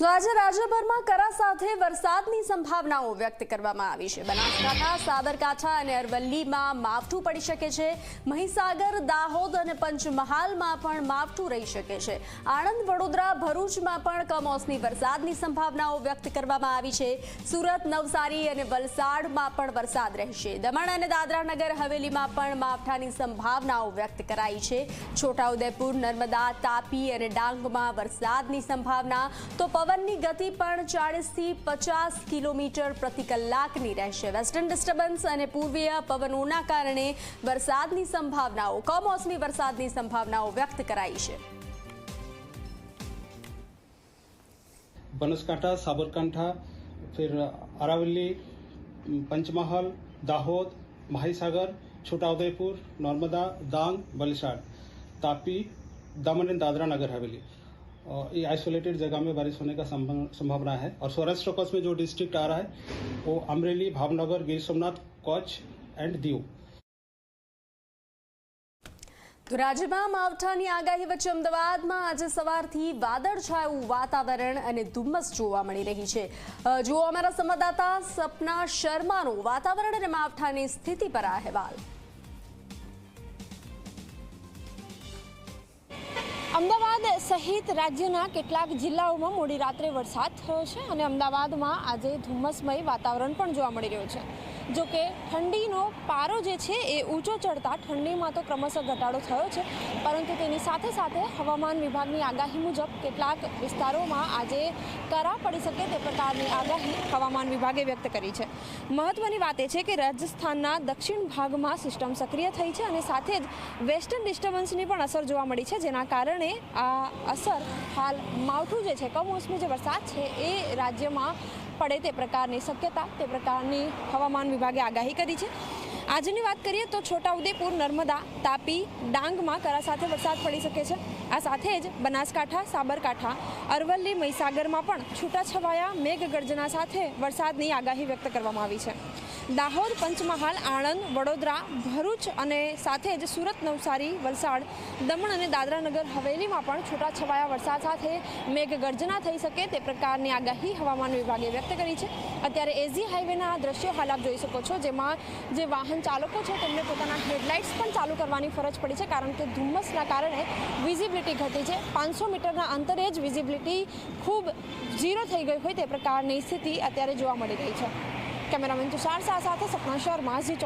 તો આજે રાજ્યભરમાં કરા સાથે વરસાદની સંભાવનાઓ વ્યક્ત કરવામાં આવી છે. બનાસકાંઠા, સાબરકાંઠા અને અરવલ્લીમાં માવઠું પડી શકે છે. મહીસાગર, દાહોદ અને પંચમહાલમાં પણ માવઠું રહી શકે છે. આણંદ, વડોદરા, ભરૂચમાં પણ કમોસમી વરસાદની સંભાવનાઓ વ્યક્ત કરવામાં આવી છે. સુરત, નવસારી અને વલસાડમાં પણ વરસાદ રહેશે. દમણ અને દાદરાનગર હવેલીમાં પણ માવઠાની સંભાવનાઓ વ્યક્ત કરાઈ છે. છોટાઉદેપુર, નર્મદા, તાપી અને ડાંગમાં વરસાદની સંભાવના. તો પવનની ગતિ પણ ચાળીસથી પચાસ કિલોમીટર પ્રતિ કલાકની રહેશે. વેસ્ટર્ન ડિસ્ટર્બન્સ અને પૂર્વીય પવનોના કારણે વરસાદની સંભાવનાઓ, કમોસમી વરસાદની સંભાવનાઓ વ્યક્ત કરાઈ છે. બનાસકાંઠા, સાબરકાંઠા, ફિર અરાવલી, પંચમહાલ, દાહોદ, મહીસાગર, છોટાઉદેપુર, નર્મદા, ડાંગ, વલસાડ, તાપી દમણ અને દાદરા નગર હવેલી. ये आइसोलेटेड जगह में बारिश होने का संभव- संभावना है और सौराष्ट्र कच्छ में जो डिस्ट्रिक्ट आ रहा है वो अमरेली भावनगर गिर सोमनाथ कच्छ एंड दीव તો રાજ્યમાં માવઠાની આગાહી વચ્ચે અમદાવાદમાં આજે સવારથી વાદળછાયું વાતાવરણ અને ધુમ્મસ જોવા મળી રહી છે અ, જુઓ અમારા સંવાદદાતા સપના શર્માનો વાતાવરણ અને માવઠાની સ્થિતિ પર આ અહેવાલ અમદાવાદ સહિત રાજ્યના કેટલાક જિલ્લાઓમાં મોડી રાત્રે વરસાદ થયો છે અને અમદાવાદમાં આજે ધુમ્મસમય વાતાવરણ પણ જોવા મળી રહ્યું છે. જો કે ઠંડીનો પારો જે છે એ ઊંચો ચડતા ઠંડીમાં તો ક્રમશઃ ઘટાડો થયો છે, પરંતુ તેની સાથે સાથે હવામાન વિભાગની આગાહી મુજબ કેટલાક વિસ્તારોમાં આજે કરા પડી શકે તે પ્રકારની આગાહી હવામાન વિભાગે વ્યક્ત કરી છે. મહત્વની વાત એ છે કે રાજસ્થાનના દક્ષિણ ભાગમાં સિસ્ટમ સક્રિય થઈ છે અને સાથે જ વેસ્ટર્ન ડિસ્ટર્બન્સની પણ અસર જોવા મળી છે, જેના કારણે આ અસર હાલ માવઠું જે છે, કમોસમી જે વરસાદ છે એ રાજ્યમાં પડે તે પ્રકારની શક્યતા, તે પ્રકારની હવામાન વિભાગે આગાહી કરી છે. આજની વાત કરીએ તો છોટાઉદેપુર નર્મદા તાપી ડાંગમાં કરા સાથે વરસાદ પડી શકે છે. આ સાથે જ બનાસકાંઠા, સાબરકાંઠા, અરવલ્લી, મહીસાગરમાં પણ છૂટાછવાયા મેઘગર્જના સાથે વરસાદની આગાહી વ્યક્ત કરવામાં આવી છે. દાહોદ, પંચમહાલ, આણંદ, વડોદરા, ભરૂચ અને સાથે જ સુરત, નવસારી, વલસાડ, દમણ અને દાદરાનગર હવેલીમાં પણ છૂટાછવાયા વરસાદ સાથે મેઘગર્જના થઈ શકે તે પ્રકારની આગાહી હવામાન વિભાગે વ્યક્ત કરી છે. અત્યારે એઝી હાઈવેના દ્રશ્યો હાલ આપ જોઈ શકો છો, જેમાં જે વાહન ચાલકો છે, તેમને પોતાના હેડલાઇટ્સ પણ ચાલુ કરવાની ફરજ પડી છે, કારણ કે ધુમ્મસના કારણે વિઝિબિલિટી ઘટી છે. પાંચસો મીટરના અંતરે જ વિઝિબિલિટી ખૂબ ઝીરો થઈ ગઈ હોય તે પ્રકારની સ્થિતિ અત્યારે જોવા મળી રહી છે. કેમેરામેન તુષાર શાહ સાથે સપના શર્મા